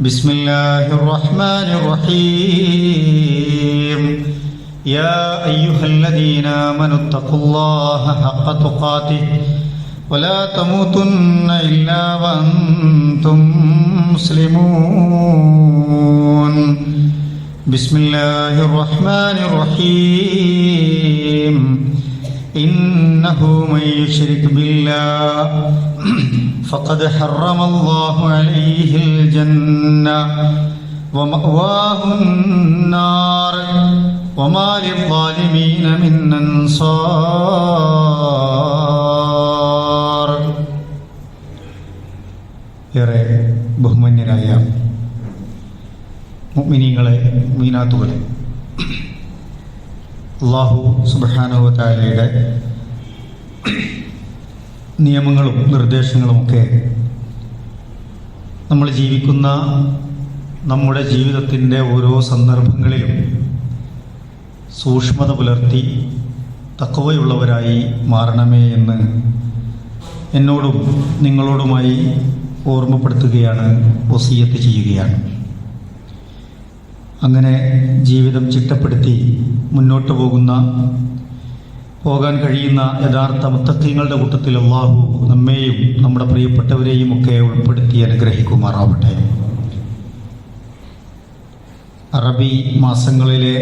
بسم الله الرحمن الرحيم يا أيها الذين آمنوا اتقوا الله حق تقاته ولا تموتن إلا وأنتم مسلمون بسم الله الرحمن الرحيم إنه من يشرك بالله فقد حرم الله عليه الجنة ومأواه النار وما للظالمين من أنصار ഏറെ ബഹുമാന്യരായ മുഅ്മിനീങ്ങളെ മീനാത്തുകളെ അള്ളാഹു സുബാനുവത്താലയുടെ നിയമങ്ങളും നിർദ്ദേശങ്ങളുമൊക്കെ നമ്മൾ ജീവിക്കുന്ന നമ്മുടെ ജീവിതത്തിന്റെ ഓരോ സന്ദർഭങ്ങളിലും സൂക്ഷ്മത പുലർത്തി തക്കവയുള്ളവരായി മാറണമേ എന്ന് എന്നോടും നിങ്ങളോടുമായി ഓർമ്മപ്പെടുത്തുകയാണ് ഒസിയത്ത് ചെയ്യുകയാണ്. അങ്ങനെ ജീവിതം ചിട്ടപ്പെടുത്തി മുന്നോട്ട് പോകുന്ന പോകാൻ കഴിയുന്ന യഥാർത്ഥ മുത്തക്കങ്ങളുടെ കൂട്ടത്തിൽ അള്ളാഹു നമ്മെയും നമ്മുടെ പ്രിയപ്പെട്ടവരെയും ഒക്കെ ഉൾപ്പെടുത്തി അനുഗ്രഹിക്കുമാറാവട്ടെ. അറബി മാസങ്ങളിലെ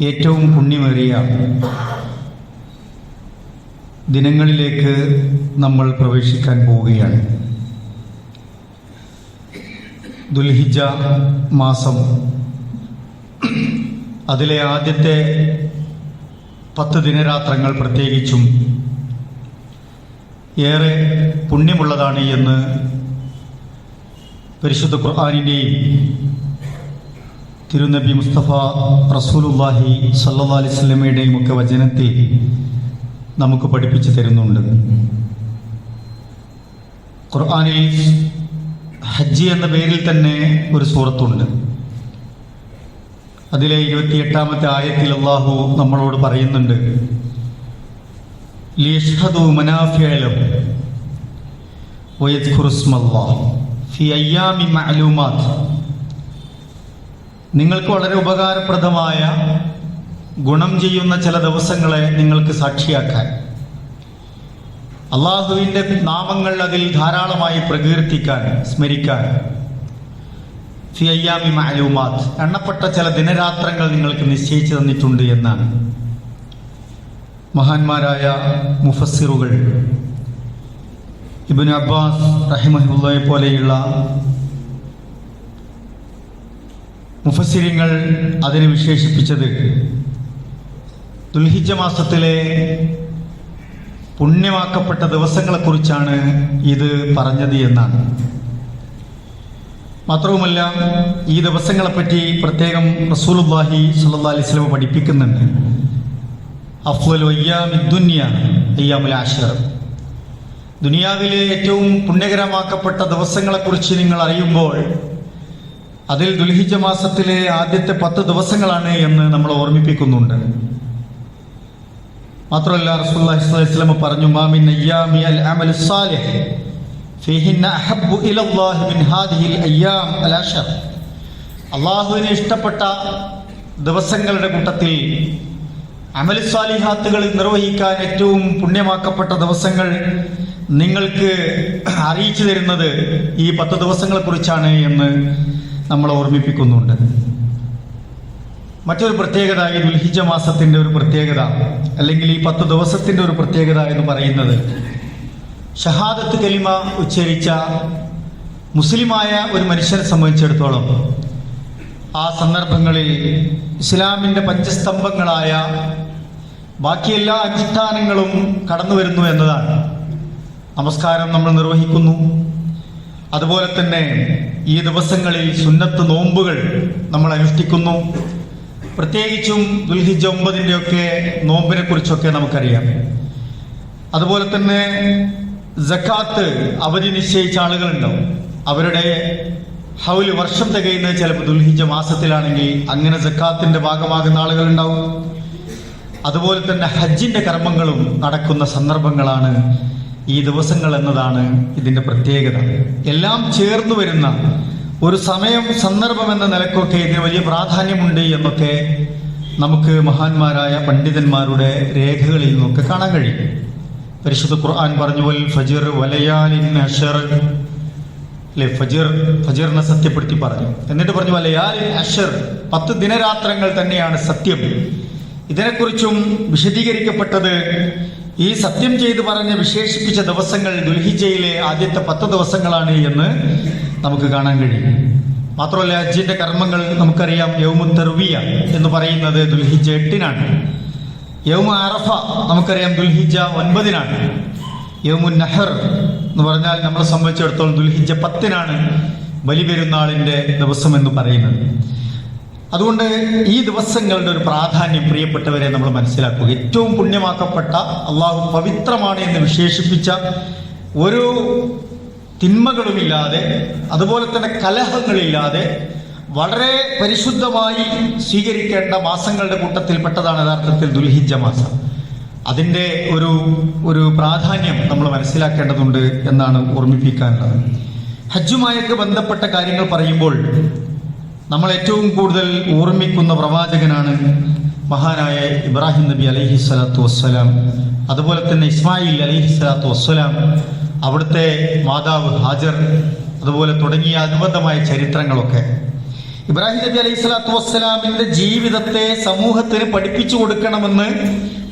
ഏറ്റവും പുണ്യമേറിയ ദിനങ്ങളിലേക്ക് നമ്മൾ പ്രവേശിക്കാൻ പോവുകയാണ്. ദുൽഹിജ മാസം. അതിലെ ആദ്യത്തെ പത്ത് ദിനരാത്രങ്ങൾ പ്രത്യേകിച്ചും ഏറെ പുണ്യമുള്ളതാണ് എന്ന് പരിശുദ്ധ ഖുർആാനിന്റെയും തിരുനബി മുസ്തഫ റസൂലുല്ലാഹി സല്ലാ അലിസ്ലമയുടെയും ഒക്കെ വചനത്തിൽ നമുക്ക് പഠിപ്പിച്ചു തരുന്നുണ്ട്. ഖുർആാനിൽ ഹജ്ജി എന്ന പേരിൽ തന്നെ ഒരു സൂറത്തുണ്ട്. അതിലെ ഇരുപത്തിയെട്ടാമത്തെ ആയത്തിൽ അള്ളാഹു നമ്മളോട് പറയുന്നുണ്ട്. നിങ്ങൾക്ക് വളരെ ഉപകാരപ്രദമായ ഗുണം ചെയ്യുന്ന ചില ദിവസങ്ങളെ നിങ്ങൾക്ക് സാക്ഷിയാക്കാൻ. അള്ളാഹുവിന്റെ നാമങ്ങൾ അതിൽ ധാരാളമായി പ്രകീർത്തിക്കാൻ സ്മരിക്കാൻ ഫി അയ്യാമി മാലൂമാത്ത് എണ്ണപ്പെട്ട ചില ദിനരാത്രങ്ങൾ നിങ്ങൾക്ക് നിശ്ചയിച്ചു തന്നിട്ടുണ്ട് എന്നാണ്. മഹാന്മാരായ മുഫസ്സിറുകൾ. ഇബിൻ അബ്ബാസ് റഹിമഹുല്ലയെ പോലെയുള്ള മുഫസ്സിരിങ്ങൾ അതിനെ വിശേഷിപ്പിച്ചത് ദുൽഹിജ മാസത്തിലെ പുണ്യമാക്കപ്പെട്ട ദിവസങ്ങളെക്കുറിച്ചാണ് ഇത് പറഞ്ഞത് എന്നാണ്. മാത്രവുമല്ല ഈ ദിവസങ്ങളെപ്പറ്റി പ്രത്യേകം റസൂലുല്ലാഹി സല്ലാ അലൈഹി സ്വലമ പഠിപ്പിക്കുന്നുണ്ട്. അയ്യാമി ദുനിയാ അയ്യാമുൽ ആഷർ ദുനിയാവിലെ ഏറ്റവും പുണ്യകരമാക്കപ്പെട്ട ദിവസങ്ങളെക്കുറിച്ച് നിങ്ങൾ അറിയുമ്പോൾ അതിൽ ദുൽഹിജ മാസത്തിലെ ആദ്യത്തെ പത്ത് ദിവസങ്ങളാണ് എന്ന് നമ്മൾ ഓർമ്മിപ്പിക്കുന്നുണ്ട്. മാത്രമല്ല അലൈഹി വസല്ലം പറഞ്ഞു മാമിൻ അയ്യാമി അൽ അമലു സാലിഹ് ഫീഹിന്ന അഹബ്ബു ഇലല്ലാഹി മിൻ ഹാദിഹിൽ അയ്യാം അൽ അശർ അല്ലാഹുവിനെ ഇഷ്ടപ്പെട്ട ദിവസങ്ങളുടെ കൂട്ടത്തിൽ അമൽ സ്വാലിഹാത്തുകൾ നിർവഹിക്കാൻ ഏറ്റവും പുണ്യമാക്കപ്പെട്ട ദിവസങ്ങൾ നിങ്ങൾക്ക് അറിയിച്ചു തരുന്നത് ഈ പത്ത് ദിവസങ്ങളെക്കുറിച്ചാണ് എന്ന് നമ്മൾ ഓർമ്മിപ്പിക്കുന്നുണ്ട്. മറ്റൊരു പ്രത്യേകത ഈ ദുൽഹിജ മാസത്തിന്റെ ഒരു പ്രത്യേകത അല്ലെങ്കിൽ ഈ പത്ത് ദിവസത്തിന്റെ ഒരു പ്രത്യേകത എന്ന് പറയുന്നത് ഷഹാദത്ത് കലിമ ഉച്ചരിച്ച മുസ്ലിമായ ഒരു മനുഷ്യനെ സംബന്ധിച്ചിടത്തോളം ആ സന്ദർഭങ്ങളിൽ ഇസ്ലാമിന്റെ പഞ്ചസ്തംഭങ്ങളായ ബാക്കി എല്ലാ അനുഷ്ഠാനങ്ങളും കടന്നു വരുന്നു എന്നതാണ്. നമസ്കാരം നമ്മൾ നിർവഹിക്കുന്നു. അതുപോലെ തന്നെ ഈ ദിവസങ്ങളിൽ സുന്നത്ത് നോമ്പുകൾ നമ്മൾ അനുഷ്ഠിക്കുന്നു. പ്രത്യേകിച്ചും ദുൽഹിജ ഒമ്പതിന്റെയൊക്കെ നോമ്പിനെ കുറിച്ചൊക്കെ നമുക്കറിയാം. അതുപോലെ തന്നെ ജക്കാത്ത് അവധി നിശ്ചയിച്ച ആളുകളുണ്ടാവും. അവരുടെ ഹൗൽ വർഷം തികയുന്നത് ചിലപ്പോൾ ദുൽഹിജ മാസത്തിലാണെങ്കിൽ അങ്ങനെ ജക്കാത്തിന്റെ ഭാഗമാകുന്ന ആളുകളുണ്ടാവും. അതുപോലെ തന്നെ ഹജ്ജിന്റെ കർമ്മങ്ങളും നടക്കുന്ന സന്ദർഭങ്ങളാണ് ഈ ദിവസങ്ങൾ എന്നതാണ് ഇതിന്റെ പ്രത്യേകത. എല്ലാം ചേർന്നു വരുന്ന ഒരു സമയം സന്ദർഭം എന്ന നിലക്കൊക്കെ ഇതിന് വലിയ പ്രാധാന്യമുണ്ട് എന്നൊക്കെ നമുക്ക് മഹാന്മാരായ പണ്ഡിതന്മാരുടെ രേഖകളിൽ നിന്നൊക്കെ കാണാൻ കഴിയും. പരിശുദ്ധ ഖുർആൻ പറഞ്ഞു വൽ ഫജിർ വലയാലിൻ അഷർ. അല്ലെ ഫജിർ ഫജിറിനെ സത്യപ്പെടുത്തി പറഞ്ഞു. എന്നിട്ട് പറഞ്ഞു വലയാലിൻ അഷർ പത്ത് ദിനരാത്രങ്ങൾ തന്നെയാണ് സത്യം. ഇതിനെക്കുറിച്ചും വിശദീകരിക്കപ്പെട്ടത് ഈ സത്യം ചെയ്ത് പറഞ്ഞ് വിശേഷിപ്പിച്ച ദിവസങ്ങൾ ദുൽഹിജയിലെ ആദ്യത്തെ പത്ത് ദിവസങ്ങളാണ് എന്ന് നമുക്ക് കാണാൻ കഴിയും. മാത്രമല്ല ഹജ്ജിന്റെ കർമ്മങ്ങൾ നമുക്കറിയാം യൗമു തെർവിയ എന്ന് പറയുന്നത് ദുൽഹിജ എട്ടിനാണ്. യൗമ അറഫ നമുക്കറിയാം ദുൽഹിജ ഒൻപതിനാണ്. യൗമു നഹർ എന്ന് പറഞ്ഞാൽ നമ്മളെ സംബന്ധിച്ചിടത്തോളം ദുൽഹിജ പത്തിനാണ് ബലിപെരുന്നാളിന്റെ ദിവസം എന്ന് പറയുന്നത്. അതുകൊണ്ട് ഈ ദിവസങ്ങളുടെ ഒരു പ്രാധാന്യം പ്രിയപ്പെട്ടവരെ നമ്മൾ മനസ്സിലാക്കുക. ഏറ്റവും പുണ്യമാക്കപ്പെട്ട അള്ളാഹു പവിത്രമാണ് എന്ന് വിശേഷിപ്പിച്ച ഒരു തിന്മകളുമില്ലാതെ അതുപോലെ തന്നെ കലഹങ്ങളില്ലാതെ വളരെ പരിശുദ്ധമായി സ്വീകരിക്കേണ്ട മാസങ്ങളുടെ കൂട്ടത്തിൽപ്പെട്ടതാണ് യഥാർത്ഥത്തിൽ ദുൽഹിജ മാസം. അതിന്റെ ഒരു ഒരു പ്രാധാന്യം നമ്മൾ മനസ്സിലാക്കേണ്ടതുണ്ട് എന്നാണ് ഓർമ്മിപ്പിക്കാനുള്ളത്. ഹജ്ജുമായൊക്കെ ബന്ധപ്പെട്ട കാര്യങ്ങൾ പറയുമ്പോൾ നമ്മൾ ഏറ്റവും കൂടുതൽ ഓർമ്മിക്കുന്ന പ്രവാചകനാണ് മഹാനായ ഇബ്രാഹിം നബി അലൈഹി സ്വലാത്തു വസ്സലാം. അതുപോലെ തന്നെ ഇസ്മായിൽ അലൈഹി സ്വലാത്തു വസ്സലാം. അവിടുത്തെ മാതാവ് ഹാജർ. അതുപോലെ തുടങ്ങിയ അനുബന്ധമായ ചരിത്രങ്ങളൊക്കെ. ഇബ്രാഹിം നബി അലൈഹി സ്വലാത്തു വസ്സലാമിന്റെ ജീവിതത്തെ സമൂഹത്തിന് പഠിപ്പിച്ചു കൊടുക്കണമെന്ന്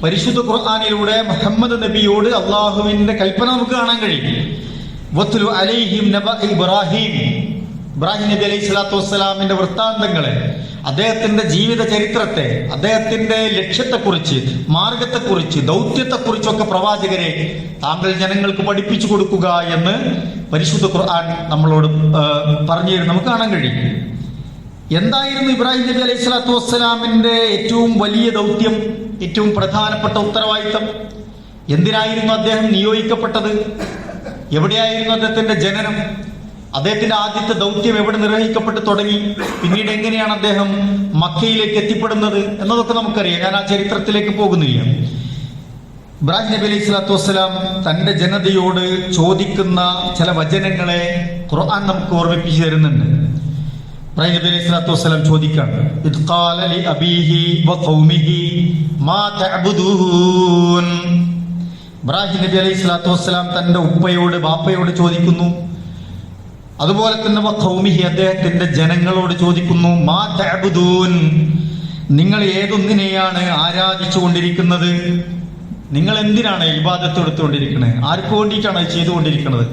പരിശുദ്ധ ഖുർആാനിലൂടെ മുഹമ്മദ് നബിയോട് അള്ളാഹുവിന്റെ കൽപ്പന നമുക്ക് കാണാൻ കഴിയും. അലൈഹിം നബ ഇബ്രാഹിം. ഇബ്രാഹിം നബി അലൈഹി സ്വലാത്തു വസ്സലാമിന്റെ വൃത്താന്തങ്ങളെ അദ്ദേഹത്തിന്റെ ജീവിത ചരിത്രത്തെ അദ്ദേഹത്തിന്റെ ലക്ഷ്യത്തെക്കുറിച്ച് മാർഗത്തെക്കുറിച്ച് ദൗത്യത്തെക്കുറിച്ചൊക്കെ പ്രവാചകരെ താങ്കൾ ജനങ്ങൾക്ക് പഠിപ്പിച്ചു കൊടുക്കുക എന്ന് പരിശുദ്ധ ഖുർആൻ നമ്മളോട് പറഞ്ഞു നമുക്ക് കാണാൻ കഴിയും. എന്തായിരുന്നു ഇബ്രാഹിം നബി അലൈഹി സ്വലാത്തു വസ്സലാമിന്റെ ഏറ്റവും വലിയ ദൗത്യം ഏറ്റവും പ്രധാനപ്പെട്ട ഉത്തരവാദിത്തം? എന്തിനായിരുന്നു അദ്ദേഹം നിയോഗിക്കപ്പെട്ടത്? എവിടെയായിരുന്നു അദ്ദേഹത്തിന്റെ ജനനം? അദ്ദേഹത്തിന്റെ ആദ്യത്തെ ദൗത്യം എവിടെ നിർവഹിക്കപ്പെട്ടു തുടങ്ങി? പിന്നീട് എങ്ങനെയാണ് അദ്ദേഹം മക്കയിലേക്ക് എത്തിപ്പെടുന്നത് എന്നതൊക്കെ നമുക്കറിയാം. ഞാൻ ആ ചരിത്രത്തിലേക്ക് പോകുന്നില്ല. ഇബ്രാഹിം നബി അലൈഹി സ്വലാത്തു വസ്സലാം തന്റെ ജനതയോട് ചോദിക്കുന്ന ചില വചനങ്ങളെ ഖുർആൻ നമുക്ക് ഓർമ്മിപ്പിച്ചു തരുന്നുണ്ട്. നബി ചോദിക്കാണ് ഇബ്രാഹിം നബി അലൈഹി സ്വലാത്തു വസ്സലാം തന്റെ ഉപ്പയോട് ബാപ്പയോട് ചോദിക്കുന്നു. അതുപോലെ തന്നെ വ ഖൗമിഹി അദ്ദേഹത്തിന്റെ ജനങ്ങളോട് ചോദിക്കുന്നു മാ തഅബുദൂൻ? നിങ്ങൾ ഏതൊന്നിനെയാണ് ആരാധിച്ചുകൊണ്ടിരിക്കുന്നത്? നിങ്ങൾ എന്തിനാണ് ഇബാദത്ത് എടുത്തുകൊണ്ടിരിക്കുന്നത് ആർക്ക് വേണ്ടിയിട്ടാണ് ചെയ്തുകൊണ്ടിരിക്കുന്നത്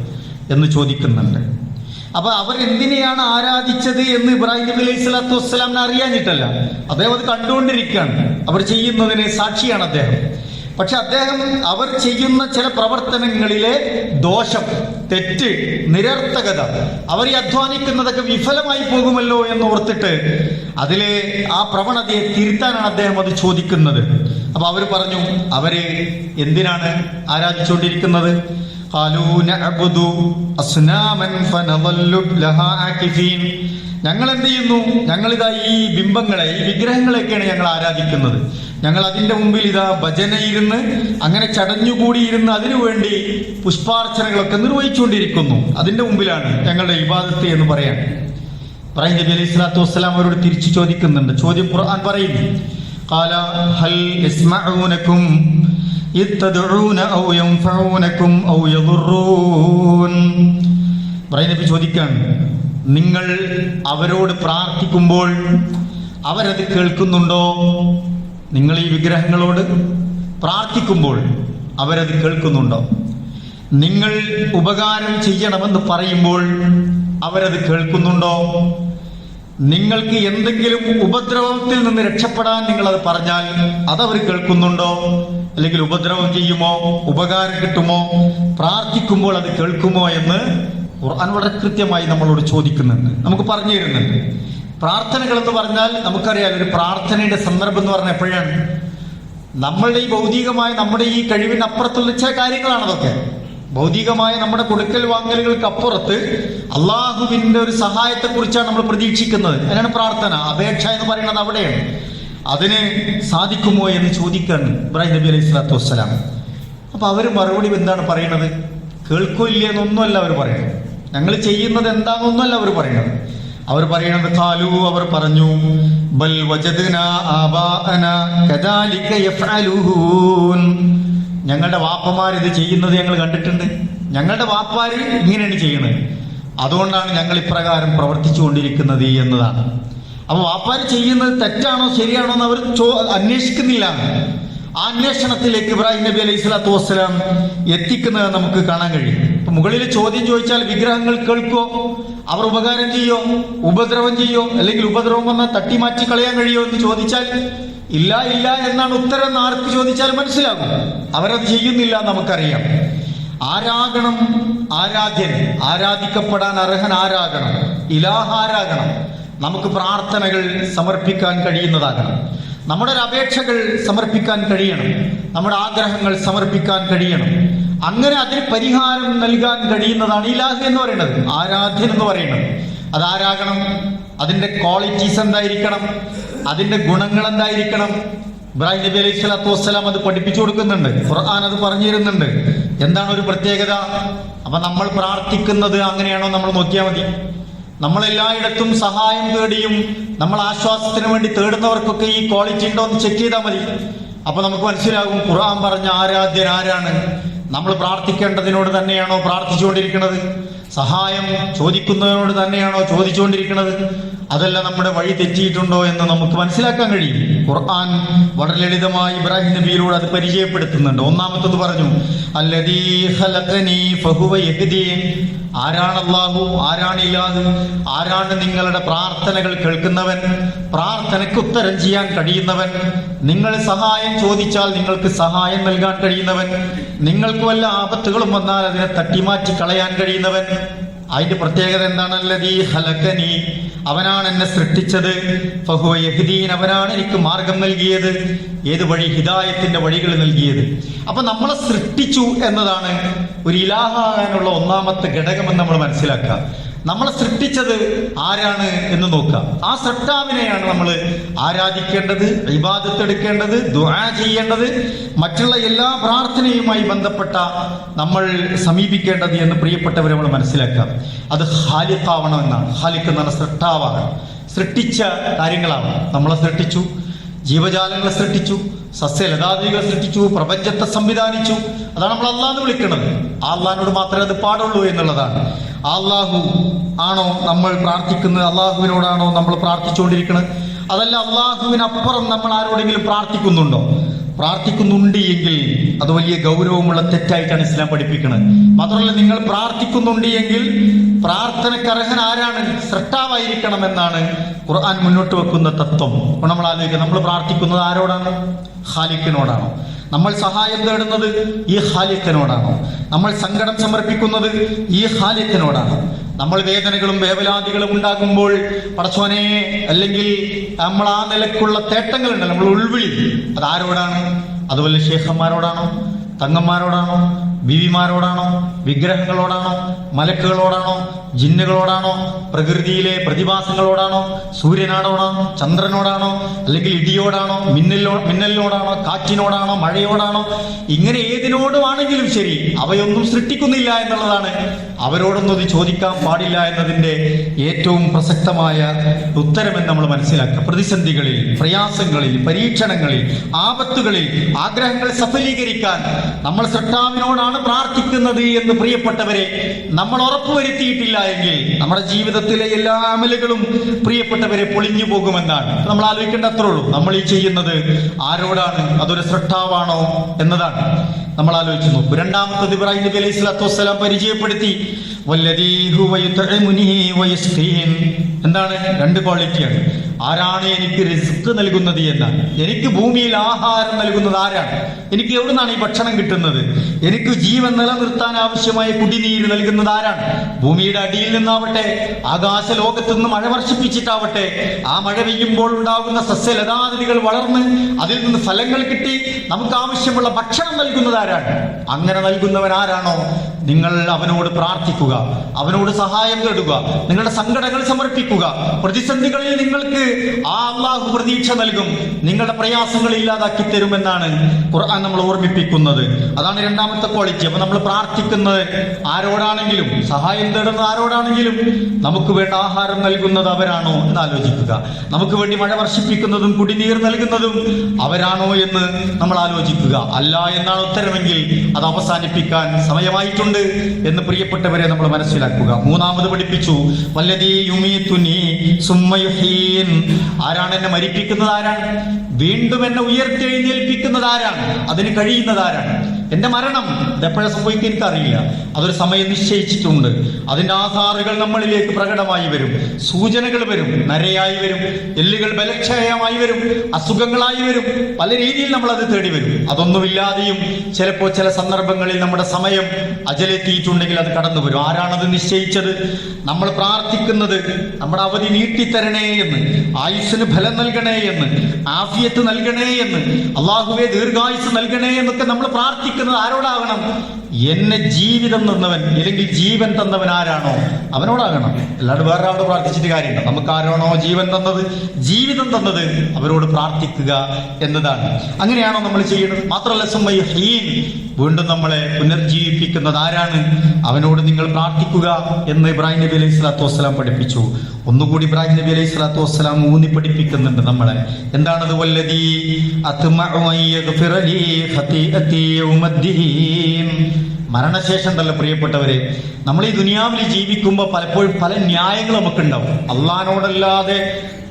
എന്ന് ചോദിക്കുന്നുണ്ട്. അപ്പൊ അവർ എന്തിനെയാണ് ആരാധിച്ചത് എന്ന് ഇബ്രാഹിം നബി അലൈഹി സ്വലാത്തു വസ്സലാമിനെ അറിയാഞ്ഞിട്ടല്ല. അദ്ദേഹം അത് കണ്ടുകൊണ്ടിരിക്കുകയാണ്. അവർ ചെയ്യുന്നതിന് സാക്ഷിയാണ് അദ്ദേഹം. പക്ഷെ അദ്ദേഹം അവർ ചെയ്യുന്ന ചില പ്രവർത്തനങ്ങളിലെ ദോഷം തെറ്റ് നിരർത്ഥകത അവർ ഈ അധ്വാനിക്കുന്നതൊക്കെ വിഫലമായി പോകുമല്ലോ എന്ന് ഓർത്തിട്ട് അതിലെ ആ പ്രവണതയെ തിരുത്താനാണ് അദ്ദേഹം അത് ചോദിക്കുന്നത്. അപ്പൊ അവർ പറഞ്ഞു അവരെ എന്തിനാണ് ആരാധിച്ചുകൊണ്ടിരിക്കുന്നത്? قالوا نعبد أصناما فنظل لها عاكفين ഞങ്ങൾ എന്ത് ചെയ്യുന്നു ഞങ്ങൾ ഇതാ ഈ ബിംബങ്ങളെ ഈ വിഗ്രഹങ്ങളെയൊക്കെയാണ് ഞങ്ങൾ ആരാധിക്കുന്നത് ഞങ്ങൾ അതിന്റെ മുമ്പിൽ ഇതാ ഭജന ഇരുന്ന് അങ്ങനെ ചടഞ്ഞുകൂടിയിരുന്ന് അതിനു വേണ്ടി പുഷ്പാർച്ചനകളൊക്കെ നിർവഹിച്ചുകൊണ്ടിരിക്കുന്നു അതിന്റെ മുമ്പിലാണ് ഞങ്ങളുടെ ഇബാദത്ത് എന്ന് പറയാൻ ഇബ്രാഹിം നബി അലൈഹി സ്വലാത്തു വസ്സലാം അവരോട് തിരിച്ചു ചോദിക്കുന്നുണ്ട് ചോദ്യം ഖുർആൻ പറയുന്നു ബ്രൈനബി ചോദിക്കാണ് നിങ്ങൾ അവരോട് പ്രാർത്ഥിക്കുമ്പോൾ അവരത് കേൾക്കുന്നുണ്ടോ? നിങ്ങൾ ഈ വിഗ്രഹങ്ങളോട് പ്രാർത്ഥിക്കുമ്പോൾ അവരത് കേൾക്കുന്നുണ്ടോ? നിങ്ങൾ ഉപകാരം ചെയ്യണമെന്ന് പറയുമ്പോൾ അവരത് കേൾക്കുന്നുണ്ടോ? നിങ്ങൾക്ക് എന്തെങ്കിലും ഉപദ്രവത്തിൽ നിന്ന് രക്ഷപ്പെടാൻ നിങ്ങൾ അത് പറഞ്ഞാൽ അതവർ കേൾക്കുന്നുണ്ടോ? അല്ലെങ്കിൽ ഉപദ്രവം ചെയ്യുമോ? ഉപകാരം കിട്ടുമോ? പ്രാർത്ഥിക്കുമ്പോൾ അത് കേൾക്കുമോ എന്ന് ഖുർആൻ വളരെ കൃത്യമായി നമ്മളോട് ചോദിക്കുന്നുണ്ട്. നമുക്ക് പറഞ്ഞു തരുന്നുണ്ട്. പ്രാർത്ഥനകൾ എന്ന് പറഞ്ഞാൽ നമുക്കറിയാം ഒരു പ്രാർത്ഥനയുടെ സന്ദർഭം എന്ന് പറഞ്ഞാൽ എപ്പോഴാണ്? നമ്മളുടെ ഈ ഭൗതികമായ നമ്മുടെ ഈ കഴിവിനപ്പുറത്തുള്ള ചില കാര്യങ്ങളാണ് അതൊക്കെ ഭൗതികമായ നമ്മുടെ കൊടുക്കൽ വാങ്ങലുകൾക്ക് അപ്പുറത്ത് അള്ളാഹുവിന്റെ ഒരു സഹായത്തെ കുറിച്ചാണ് നമ്മൾ പ്രതീക്ഷിക്കുന്നത്. അതിനാണ് പ്രാർത്ഥന. അപേക്ഷ എന്ന് പറയുന്നത് അവിടെയാണ്. അതിന് സാധിക്കുമോ എന്ന് ചോദിക്കാണ് ഇബ്രാഹിം നബി അലൈഹി സ്വലാത്തു വസ്സലാം. അപ്പൊ അവർ മറുപടി എന്താണ് പറയുന്നത് കേൾക്കില്ല എന്നൊന്നുമല്ല അവർ പറയുന്നത് ഞങ്ങൾ ചെയ്യുന്നത് എന്താണെന്നൊന്നുമല്ല അവർ പറയുന്നത് അവർ പറയുന്നത് കാലു അവർ പറഞ്ഞു ബൽ വജദ്ന ആബാഅന കദാലിക യഫ്അലൂൻ ഞങ്ങളുടെ വാപ്പമാർ ഇത് ചെയ്യുന്നത് ഞങ്ങൾ കണ്ടിട്ടുണ്ട്. ഞങ്ങളുടെ വാപ്പമാർ ഇങ്ങനെയാണ് ചെയ്യുന്നത്. അതുകൊണ്ടാണ് ഞങ്ങൾ ഇപ്രകാരം പ്രവർത്തിച്ചു കൊണ്ടിരിക്കുന്നത് എന്നതാണ്. അപ്പൊ വാപ്പാർ ചെയ്യുന്നത് തെറ്റാണോ ശരിയാണോ എന്ന് അവർ ചോ അന്വേഷിക്കുന്നില്ല. ആ അന്വേഷണത്തിലേക്ക് ഇബ്രാഹിം നബി അലൈഹി സ്വലാത്തു വസ്സലാം എത്തിക്കുന്നത് നമുക്ക് കാണാൻ കഴിയും. ഇപ്പൊ മുകളിൽ ചോദ്യം ചോദിച്ചാൽ വിഗ്രഹങ്ങൾ കേൾക്കോ? അവർ ഉപകാരം ചെയ്യോ? ഉപദ്രവം ചെയ്യോ? അല്ലെങ്കിൽ ഉപദ്രവം വന്നാൽ തട്ടിമാറ്റി കളയാൻ കഴിയോ എന്ന് ചോദിച്ചാൽ ഇല്ല ഇല്ല എന്നാണ് ഉത്തരം ആർക്ക് ചോദിച്ചാൽ മനസ്സിലാകും. അവരത് ചെയ്യുന്നില്ല നമുക്കറിയാം. ആരാകണം? ആരാധ്യൻ. ആരാധിക്കപ്പെടാൻ അർഹൻ ആരാകണം? ഇലാഹാരാകണം നമുക്ക് പ്രാർത്ഥനകൾ സമർപ്പിക്കാൻ കഴിയുന്നതാകണം. നമ്മുടെ ഒരു അപേക്ഷകൾ സമർപ്പിക്കാൻ കഴിയണം. നമ്മുടെ ആഗ്രഹങ്ങൾ സമർപ്പിക്കാൻ കഴിയണം. അങ്ങനെ അതിന് പരിഹാരം നൽകാൻ കഴിയുന്നതാണ് ഇലാഹ് എന്ന് പറയുന്നത്. ആരാധ്യൻ എന്ന് പറയുന്നത്. അതാരാകണം? അതിന്റെ ക്വാളിറ്റീസ് എന്തായിരിക്കണം? അതിന്റെ ഗുണങ്ങൾ എന്തായിരിക്കണം ഇബ്രാഹിം നബി അലൈഹി സ്വലാത്തു വസ്സലാം അത് പഠിപ്പിച്ചു കൊടുക്കുന്നുണ്ട്. ഖുർആൻ അത് പറഞ്ഞു തരുന്നുണ്ട് എന്താണ് ഒരു പ്രത്യേകത? അപ്പൊ നമ്മൾ പ്രാർത്ഥിക്കുന്നത് അങ്ങനെയാണോ നമ്മൾ നോക്കിയാൽ മതി. നമ്മൾ എല്ലായിടത്തും സഹായം തേടിയും നമ്മൾ ആശ്വാസത്തിന് വേണ്ടി തേടുന്നവർക്കൊക്കെ ഈ ക്വാളിറ്റി ഉണ്ടോ എന്ന് ചെക്ക് ചെയ്താൽ മതി. അപ്പൊ നമുക്ക് മനസ്സിലാകും ഖുർആൻ പറഞ്ഞ ആരാധ്യൻ ആരാണ്. നമ്മൾ പ്രാർത്ഥിക്കേണ്ടതിനോട് തന്നെയാണോ പ്രാർത്ഥിച്ചുകൊണ്ടിരിക്കുന്നത്? സഹായം ചോദിക്കുന്നതിനോട് തന്നെയാണോ ചോദിച്ചുകൊണ്ടിരിക്കുന്നത്? അതല്ല നമ്മുടെ വഴി തെറ്റിയിട്ടുണ്ടോ എന്ന് നമുക്ക് മനസ്സിലാക്കാൻ കഴിയും. ഖുർആൻ വളരെ ലളിതമായി ഇബ്രാഹിം നബിയിലൂടെ അത് പരിചയപ്പെടുത്തുന്നുണ്ട്. ഒന്നാമത്തത് പറഞ്ഞു ആരാണ് അള്ളാഹു ആരാണ് ഇലാഹ് ആരാണ് നിങ്ങളുടെ പ്രാർത്ഥനകൾ കേൾക്കുന്നവൻ? പ്രാർത്ഥനയ്ക്ക് ഉത്തരം ചെയ്യാൻ കഴിയുന്നവൻ? നിങ്ങൾ സഹായം ചോദിച്ചാൽ നിങ്ങൾക്ക് സഹായം നൽകാൻ കഴിയുന്നവൻ? നിങ്ങൾക്ക് വല്ല ആപത്തുകളും വന്നാൽ അതിനെ തട്ടിമാറ്റി കളയാൻ കഴിയുന്നവൻ? അതിന്റെ പ്രത്യേകത എന്താണല്ലതീ? അവനാണ് എന്നെ സൃഷ്ടിച്ചത്. ഫഹുവ അവനാണ് എനിക്ക് മാർഗം നൽകിയത്. ഏത് വഴി? ഹിദായത്തിന്റെ വഴികൾ നൽകിയത്. അപ്പൊ നമ്മളെ സൃഷ്ടിച്ചു എന്നതാണ് ഒരു ഇലാഹാകാനുള്ള ഒന്നാമത്തെ ഘടകമെന്ന് നമ്മൾ മനസ്സിലാക്കുക. നമ്മളെ സൃഷ്ടിച്ചത് ആരാണ് എന്ന് നോക്കാം. ആ സൃഷ്ടാവിനെയാണ് നമ്മൾ ആരാധിക്കേണ്ടത് ഇബാദത്തെടുക്കേണ്ടത് ദുആ ചെയ്യേണ്ടത് മറ്റുള്ള എല്ലാ പ്രാർത്ഥനയുമായി ബന്ധപ്പെട്ട നമ്മൾ സമീപിക്കേണ്ടത് എന്ന് പ്രിയപ്പെട്ടവരെ നമ്മൾ മനസ്സിലാക്കാം. അത് ഹാലിക്കാവണം എന്നാണ്. ഹാലിക്ക് എന്നാണ് സൃഷ്ടാവാകണം സൃഷ്ടിച്ച കാര്യങ്ങളാണ്. നമ്മളെ സൃഷ്ടിച്ചു ജീവജാലങ്ങളെ സൃഷ്ടിച്ചു സസ്യലതാദികളെ സൃഷ്ടിച്ചു പ്രപഞ്ചത്തെ സംവിധാനിച്ചു. അതാണ് നമ്മൾ അള്ളാന്ന് വിളിക്കുന്നത്. ആ അള്ളാഹിനോട് മാത്രമേ അത് പാടുള്ളൂ എന്നുള്ളതാണ്. അള്ളാഹു ആണോ നമ്മൾ പ്രാർത്ഥിക്കുന്നത്? അള്ളാഹുവിനോടാണോ നമ്മൾ പ്രാർത്ഥിച്ചുകൊണ്ടിരിക്കുന്നത്? അതല്ല അള്ളാഹുവിനപ്പുറം നമ്മൾ ആരോടെങ്കിലും പ്രാർത്ഥിക്കുന്നുണ്ടോ? പ്രാർത്ഥിക്കുന്നുണ്ട് എങ്കിൽ അത് വലിയ ഗൗരവമുള്ള തെറ്റായിട്ടാണ് ഇസ്ലാം പഠിപ്പിക്കുന്നത്. മാത്രമല്ല നിങ്ങൾ പ്രാർത്ഥിക്കുന്നുണ്ട് എങ്കിൽ പ്രാർത്ഥനക്കർഹൻ ആരാണ്? സൃഷ്ടാവായിരിക്കണം എന്നാണ് ഖുർആൻ മുന്നോട്ട് വെക്കുന്ന തത്വം. നമ്മൾ ആലോചിക്കുക നമ്മൾ പ്രാർത്ഥിക്കുന്നത് ആരോടാണ്? ഖാലിക്കിനോടാണോ നമ്മൾ സഹായം തേടുന്നത് ഈ ഖാലിക്കിനോടാണോ നമ്മൾ സങ്കടം സമർപ്പിക്കുന്നത് ഈ ഹാലിത്തനോടാണ് നമ്മൾ വേദനകളും വേവലാതികളും ഉണ്ടാകുമ്പോൾ പടച്ചോനെ അല്ലെങ്കിൽ നമ്മൾ ആ നിലക്കുള്ള തേട്ടങ്ങളുണ്ടല്ലോ നമ്മൾ ഉൾവിളി. അത് ആരോടാണ് അതുപോലെ ശേഖന്മാരോടാണോ? തങ്ങന്മാരോടാണോ? ബിവിമാരോടാണോ? വിഗ്രഹങ്ങളോടാണോ? മലക്കുകളോടാണോ? ജിന്നുകളോടാണോ? പ്രകൃതിയിലെ പ്രതിഭാസങ്ങളോടാണോ? സൂര്യനോടാണോ? ചന്ദ്രനോടാണോ? അല്ലെങ്കിൽ ഇടിയോടാണോ? മിന്നലോ മിന്നലിനോടാണോ? കാറ്റിനോടാണോ? മഴയോടാണോ? ഇങ്ങനെ ഏതിനോടുമാണെങ്കിലും ശരി അവയൊന്നും സൃഷ്ടിക്കുന്നില്ല എന്നുള്ളതാണ്. അവരോടൊന്നും ഇത് ചോദിക്കാൻ പാടില്ല എന്നതിന്റെ ഏറ്റവും പ്രസക്തമായ ഉത്തരമെന്ന് നമ്മൾ മനസ്സിലാക്കുക. പ്രതിസന്ധികളിൽ പ്രയാസങ്ങളിൽ പരീക്ഷണങ്ങളിൽ ആപത്തുകളിൽ ആഗ്രഹങ്ങൾ സഫലീകരിക്കാൻ നമ്മൾ സൃഷ്ടാവിനോടാണ് പ്രാർത്ഥിക്കുന്നത് എന്ന് പ്രിയപ്പെട്ടവരെ നമ്മൾ ഉറപ്പുവരുത്തിയിട്ടില്ല എങ്കിൽ നമ്മുടെ ജീവിതത്തിലെ എല്ലാ അമലുകളും പ്രിയപ്പെട്ടവരെ പൊളിഞ്ഞു പോകുമെന്നാണ്. നമ്മൾ ആലോചിക്കേണ്ട അത്രേ ഉള്ളൂ നമ്മൾ ഈ ചെയ്യുന്നത് ആരോടാണ്? അതൊരു സൃഷ്ടാവാണോ എന്നതാണ്. നമ്മൾ ആലോചിച്ചു നോക്കും. രണ്ടാമത്തത് ഇബ്രാഹിം നബി അലൈഹി സ്വലാത്തു വസ്സലാം പരിചയപ്പെടുത്തി. എന്താണ്? രണ്ട് ക്വാളിറ്റിയാണ് ആരാണ് എനിക്ക് റിസ്ക് നൽകുന്നത് എന്ന്? എനിക്ക് ഭൂമിയിൽ ആഹാരം നൽകുന്നത് ആരാണ്? എനിക്ക് എവിടെ നിന്നാണ് ഈ ഭക്ഷണം കിട്ടുന്നത്? എനിക്ക് ജീവൻ നിലനിർത്താൻ ആവശ്യമായ കുടിനീര് നൽകുന്നത് ആരാണ്? ഭൂമിയുടെ അടിയിൽ നിന്നാവട്ടെ ആകാശ ലോകത്ത് നിന്ന് മഴ വർഷിപ്പിച്ചിട്ടാവട്ടെ ആ മഴ പെയ്യുമ്പോൾ ഉണ്ടാകുന്ന സസ്യലതാദികൾ വളർന്ന് അതിൽ നിന്ന് ഫലങ്ങൾ കിട്ടി നമുക്ക് ആവശ്യമുള്ള ഭക്ഷണം നൽകുന്നത് ആരാണ്? അങ്ങനെ നൽകുന്നവൻ ആരാണോ? നിങ്ങൾ അവനോട് പ്രാർത്ഥിക്കുക അവനോട് സഹായം തേടുക നിങ്ങളുടെ സങ്കടങ്ങൾ സമർപ്പിക്കുക പ്രതിസന്ധികളിൽ നിങ്ങൾക്ക് ആ അള്ളാഹു പ്രതീക്ഷ നൽകും. നിങ്ങളുടെ പ്രയാസങ്ങൾ ഇല്ലാതാക്കി തരുമെന്നാണ് ഖുർആൻ നമ്മൾ ഓർമ്മിപ്പിക്കുന്നത്. അതാണ് രണ്ടാമത്തെ ക്വാളിറ്റി അപ്പൊ നമ്മൾ പ്രാർത്ഥിക്കുന്നത് ആരോടാണെങ്കിലും സഹായം തേടുന്നത് ആരോടാണെങ്കിലും നമുക്ക് വേണ്ട ആഹാരം നൽകുന്നത് അവരാണോ എന്ന് ആലോചിക്കുക. നമുക്ക് വേണ്ടി മഴ വർഷിപ്പിക്കുന്നതും കുടിനീർ നൽകുന്നതും അവരാണോ എന്ന് നമ്മൾ ആലോചിക്കുക. അല്ല എന്നാണ് ഉത്തരമെങ്കിൽ അത് അവസാനിപ്പിക്കാൻ സമയമായിട്ടുണ്ട് എന്ന് പ്രിയപ്പെട്ടവരെ നമ്മൾ മനസ്സിലാക്കുക. മൂന്നാമത് പഠിപ്പിച്ചു. വല്ലതീ യുമീ തുനി യുഹീൻ. ആരാണ് എന്നെ മരിപ്പിക്കുന്നത് ആരാണ്? വീണ്ടും എന്നെ ഉയർത്തെഴുന്നേൽപ്പിക്കുന്നത് ആരാണ്? അതിന് കഴിയുന്നത് ആരാണ്? എന്റെ മരണം ഇതെപ്പോഴാണ് സംഭവിക്കുക എനിക്കറിയില്ല. അതൊരു സമയം നിശ്ചയിച്ചിട്ടുണ്ട്. അതിന്റെ ആധാറുകൾ നമ്മളിലേക്ക് പ്രകടമായി വരും. സൂചനകൾ വരും. നരയായി വരും. എല്ലുകൾ ബലക്ഷയമായി വരും. അസുഖങ്ങളായി വരും. പല രീതിയിൽ നമ്മൾ അത് തേടി വരും. അതൊന്നുമില്ലാതെയും ചിലപ്പോൾ ചില സന്ദർഭങ്ങളിൽ നമ്മുടെ സമയം അജലെത്തിയിട്ടുണ്ടെങ്കിൽ അത് കടന്നു വരും. ആരാണത് നിശ്ചയിച്ചത്? നമ്മൾ പ്രാർത്ഥിക്കുന്നത് നമ്മുടെ അവധി നീട്ടിത്തരണേ എന്ന് ആയുസ്സിന് ഫലം നൽകണേ എന്ന് ആഫിയത്ത് നൽകണേ എന്ന് അള്ളാഹുവെ ദീർഘായുസ് നൽകണേ എന്നൊക്കെ നമ്മൾ പ്രാർത്ഥിക്കുന്നത് ആരോടാകണം? എന്നെ ജീവിതം തന്നവൻ അല്ലെങ്കിൽ ജീവൻ തന്നവൻ ആരാണോ അവനോടാകണം. അല്ലാണ്ട് വേറെ ആളോട് പ്രാർത്ഥിച്ചിട്ട് കാര്യമില്ല. നമുക്ക് ആരാണോ ജീവൻ തന്നത്? ജീവിതം തന്നത് അവരോട് പ്രാർത്ഥിക്കുക എന്നതാണ്. അങ്ങനെയാണോ നമ്മൾ ചെയ്യുന്നത് മാത്രമല്ല സുമ്മയ ഹീൻ വീണ്ടും നമ്മളെ പുനർജീവിപ്പിക്കുന്നത് ആരാണ്? അവനോട് നിങ്ങൾ പ്രാർത്ഥിക്കുക എന്ന് ഇബ്രാഹിം നബി അലൈഹി സ്വലാത്തു വസ്സലാം പഠിപ്പിച്ചു. ഒന്നുകൂടി ഇബ്രാഹിം നബി അലൈഹി സ്വലാത്തു വസ്സലാം ഊന്നി പഠിപ്പിക്കുന്നുണ്ട് നമ്മളെ. എന്താണത് വല്ലതീ മരണശേഷം ഉണ്ടല്ലോ പ്രിയപ്പെട്ടവരെ. നമ്മൾ ഈ ദുനിയാവിൽ ജീവിക്കുമ്പോൾ പലപ്പോഴും പല ന്യായങ്ങൾ നമുക്കുണ്ടാവും. അള്ളഹാനോടല്ലാതെ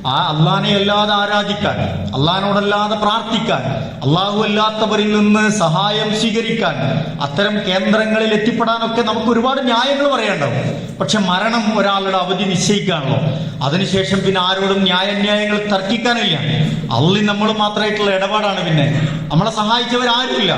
ആ അള്ളഹാനെ അല്ലാതെ ആരാധിക്കാൻ അള്ളഹാനോടല്ലാതെ പ്രാർത്ഥിക്കാൻ അള്ളാഹു അല്ലാത്തവരിൽ നിന്ന് സഹായം സ്വീകരിക്കാൻ അത്തരം കേന്ദ്രങ്ങളിൽ എത്തിപ്പെടാനൊക്കെ നമുക്ക് ഒരുപാട് ന്യായങ്ങൾ പറയേണ്ടാവും പക്ഷെ മരണം ഒരാളുടെ അവധി നിശ്ചയിക്കാണല്ലോ. അതിനുശേഷം പിന്നെ ആരോടും ന്യായാന്യായങ്ങൾ തർക്കിക്കാനില്ല. അള്ളി നമ്മൾ മാത്രമായിട്ടുള്ള ഇടപാടാണ് പിന്നെ. നമ്മളെ സഹായിച്ചവരാരുമില്ല.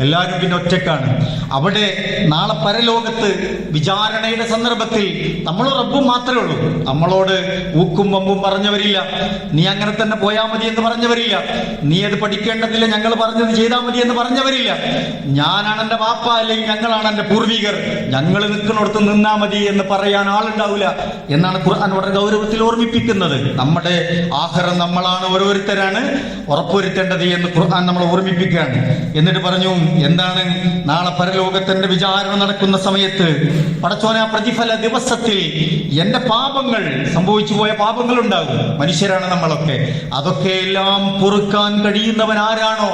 എല്ലാവരും പിന്നെ ഒറ്റക്കാണ്. അവിടെ നാളെ പരലോകത്ത് വിചാരണയുടെ സന്ദർഭത്തിൽ നമ്മൾ റബ്ബും മാത്രമേ ഉള്ളൂ. നമ്മളോട് ഊക്കും വമ്പും പറഞ്ഞവരില്ല നീ അങ്ങനെ തന്നെ പോയാൽ മതി എന്ന് പറഞ്ഞവരില്ല. നീ അത് പഠിക്കേണ്ടതില്ല. ഞങ്ങൾ പറഞ്ഞത് ചെയ്താൽ മതി എന്ന് പറഞ്ഞവരില്ല. ഞാനാണ് എന്റെ പാപ്പ അല്ലെങ്കിൽ ഞങ്ങളാണ് എന്റെ പൂർവികർ. ഞങ്ങൾ നിൽക്കുന്നിടത്ത് നിന്നാ മതി എന്ന് പറയാൻ ആളുണ്ടാവില്ല. എന്നാണ് ഖുർആൻ വളരെ ഗൗരവത്തിൽ ഓർമ്മിപ്പിക്കുന്നത്. നമ്മുടെ ആഹാരം നമ്മളാണ് ഓരോരുത്തരാണ് ഉറപ്പുവരുത്തേണ്ടത് എന്ന് ഖുർആൻ നമ്മളെ ഓർമ്മിപ്പിക്കുകയാണ്. എന്നിട്ട് പറഞ്ഞു എന്താണ് നാളെ പരലോകത്തിന്റെ വിചാരണ നടക്കുന്ന സമയത്ത്? പടച്ചോനെ പ്രതിഫല ദിവസത്തിൽ എന്റെ പാപങ്ങൾ സംഭവിച്ചു പോയ പാപങ്ങൾ ഉണ്ടാകും മനുഷ്യരാണ് നമ്മളൊക്കെ. അതൊക്കെ എല്ലാം പൊറുക്കാൻ കഴിയുന്നവൻ ആരാണോ?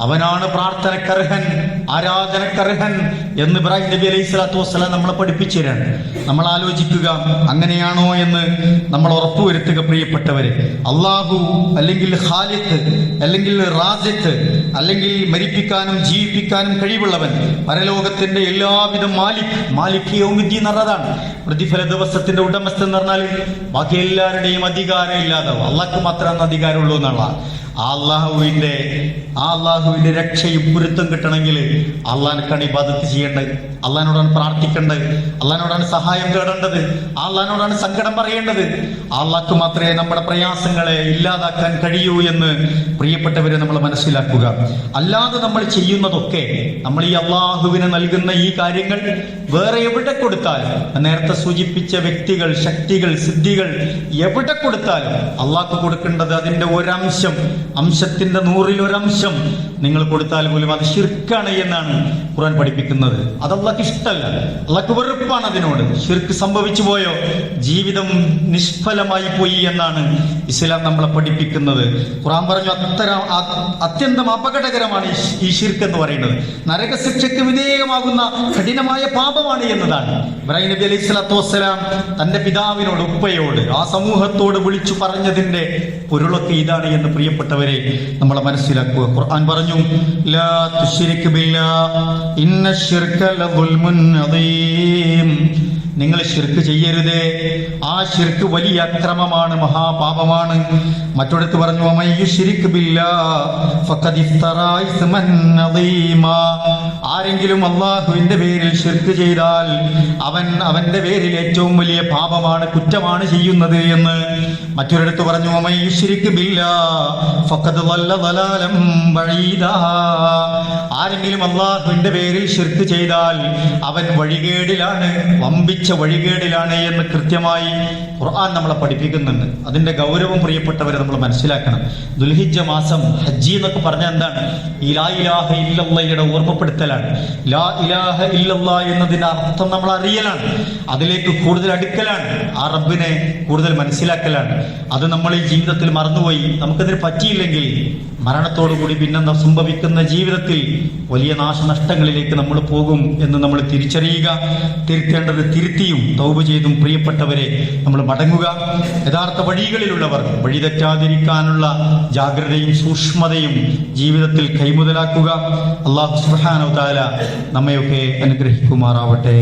അവനാണ് പ്രാർത്ഥനക്കർഹൻ ആരാധനക്കർഹൻ എന്ന് ഇബ്രാഹിം നബി അലൈഹി സ്വലാത്തു വസ്സലാം നമ്മളെ പഠിപ്പിച്ചു തരാണ് നമ്മൾ ആലോചിക്കുക അങ്ങനെയാണോ എന്ന് നമ്മൾ ഉറപ്പുവരുത്തുക പ്രിയപ്പെട്ടവരെ. അള്ളാഹു അല്ലെങ്കിൽ ഖാലിത്ത് അല്ലെങ്കിൽ റാസിത്ത് അല്ലെങ്കിൽ മരിപ്പിക്കാനും ജീവിപ്പിക്കാനും കഴിവുള്ളവൻ പരലോകത്തിന്റെ എല്ലാവിധ മാലിക് മാലിക് യോമിദ്ദീൻ എന്ന് പ്രതിഫല ദിവസത്തിന്റെ ഉടമസ്ഥൻ എന്ന് പറഞ്ഞാൽ ബാക്കി എല്ലാവരുടെയും അധികാരം ഇല്ലാതാവും അള്ളാഹ്ക്ക് മാത്രമാണ് അധികാരമുള്ളൂ എന്നുള്ള ആ അള്ളാഹുവിന്റെ ആ അള്ളാഹുവിന്റെ രക്ഷയും പൊരുത്തം കിട്ടണമെങ്കിൽ അള്ളാഹിനക്കാണ് ഇബാദത്ത് ചെയ്യേണ്ടത്. അള്ളഹാനോടാണ് പ്രാർത്ഥിക്കേണ്ടത്. അള്ളഹാനോടാണ് സഹായം തേടേണ്ടത്. അള്ളഹാനോടാണ് സങ്കടം പറയേണ്ടത്. അള്ളാഹ്ക്ക് മാത്രമേ നമ്മുടെ പ്രയാസങ്ങളെ ഇല്ലാതാക്കാൻ കഴിയൂ എന്ന് പ്രിയപ്പെട്ടവരെ നമ്മൾ മനസ്സിലാക്കുക. അല്ലാതെ നമ്മൾ ചെയ്യുന്നതൊക്കെ നമ്മൾ ഈ അള്ളാഹുവിന് നൽകുന്ന ഈ കാര്യങ്ങൾ വേറെ എവിടെ കൊടുത്താലും നേരത്തെ സൂചിപ്പിച്ച വ്യക്തികൾ ശക്തികൾ സിദ്ധികൾ എവിടെ കൊടുത്താലും അള്ളാഹ്ക്ക് കൊടുക്കേണ്ടത് അതിന്റെ ഒരംശം അംശത്തിന്റെ നൂറിൽ ഒരംശം നിങ്ങൾ കൊടുത്താൽ പോലും അത് ഷിർക്കാണ് എന്നാണ് ഖുർആൻ പഠിപ്പിക്കുന്നത്. അത് ഇഷ്ടമല്ല അള്ളാഹ്ക്ക് വെറുപ്പാണ് അതിനോട്. ശിർക്ക് സംഭവിച്ചു പോയോ? ജീവിതം നിഷ്ഫലമായി പോയി എന്നാണ് ഇസ്ലാം നമ്മളെ പഠിപ്പിക്കുന്നത്. ഖുർആൻ പറഞ്ഞു അത്തരം അത്യന്തം അപകടകരമാണ് ഈ ശിർക്ക് എന്ന് പറയുന്നത്. നരകശിക്ഷയ്ക്ക് വിധേയമാകുന്ന കഠിനമായ പാപമാണ് എന്നതാണ്. ഇബ്രാഹിം നബി അലൈഹി സ്വലാത്തു വസ്സലാം തന്റെ പിതാവിനോട് ഉപ്പയോട് ആ സമൂഹത്തോട് വിളിച്ചു പറഞ്ഞതിന്റെ പൊരുളൊക്കെ ഇതാണ് എന്ന് പ്രിയപ്പെട്ടവരെ നമ്മളെ മനസ്സിലാക്കുക. ഖുർആൻ പറഞ്ഞു ലാ തുശ്രിക് ബില്ലാ ഇന്ന അദീം നിങ്ങൾ ശിർക്ക് ചെയ്യരുത് ആ ശിർക്ക് വലിയ അക്രമമാണ് മഹാപാപമാണ് മറ്റൊടുത്ത് പറഞ്ഞു. ആരെങ്കിലും അള്ളാഹുവിന്റെ പേരിൽ ശിർക്ക് ചെയ്താൽ അവൻ അവന്റെ പേരിൽ ഏറ്റവും വലിയ പാപമാണ് കുറ്റമാണ് ചെയ്യുന്നത് എന്ന് മറ്റൊരിടത്ത് പറഞ്ഞു. ആരെങ്കിലും അള്ളാഹുവിന്റെ പേരിൽ ശിർക്ക് ചെയ്താൽ അവൻ വഴികേടിലാണ് വമ്പിച്ച വഴികേടിലാണ് എന്ന് കൃത്യമായി ഖുർആൻ നമ്മളെ പഠിപ്പിക്കുന്നുണ്ട്. അതിന്റെ ഗൗരവം പ്രിയപ്പെട്ടവരെ നമ്മൾ മനസ്സിലാക്കണം. ദുൽഹിജ മാസം ഹജ്ജി എന്നൊക്കെ പറഞ്ഞാൽ എന്താണ്? ഈ ലാ ഇലാഹ ഇല്ലയുടെ ഓർമ്മപ്പെടുത്തലാണ്. ലാ ഇലാഹ ഇല്ലല്ല എന്നതിന്റെ അർത്ഥം നമ്മൾ അറിയലാണ്. അതിലേക്ക് കൂടുതൽ അടുക്കലാണ്. ആ റബ്ബിനെ കൂടുതൽ മനസ്സിലാക്കലാണ്. അത് നമ്മൾ ഈ ജീവിതത്തിൽ മറന്നുപോയി. നമുക്കതിന് പറ്റിയില്ലെങ്കിൽ മരണത്തോടു കൂടി പിന്നെ സംഭവിക്കുന്ന ജീവിതത്തിൽ വലിയ നാശനഷ്ടങ്ങളിലേക്ക് നമ്മൾ പോകും എന്ന് നമ്മൾ തിരിച്ചറിയുക. തിരുത്തേണ്ടത് തിരുത്തിയും തൗബ ചെയ്തും പ്രിയപ്പെട്ടവരെ നമ്മൾ മടങ്ങുക. യഥാർത്ഥ വഴികളിലുള്ളവർ വഴി തെറ്റാതിരിക്കാനുള്ള ജാഗ്രതയും സൂക്ഷ്മതയും ജീവിതത്തിൽ കൈമുതലാക്കുക. അള്ളാഹു സുബ്ഹാനഹു തആല നമ്മയൊക്കെ അനുഗ്രഹിക്കുമാറാവട്ടെ.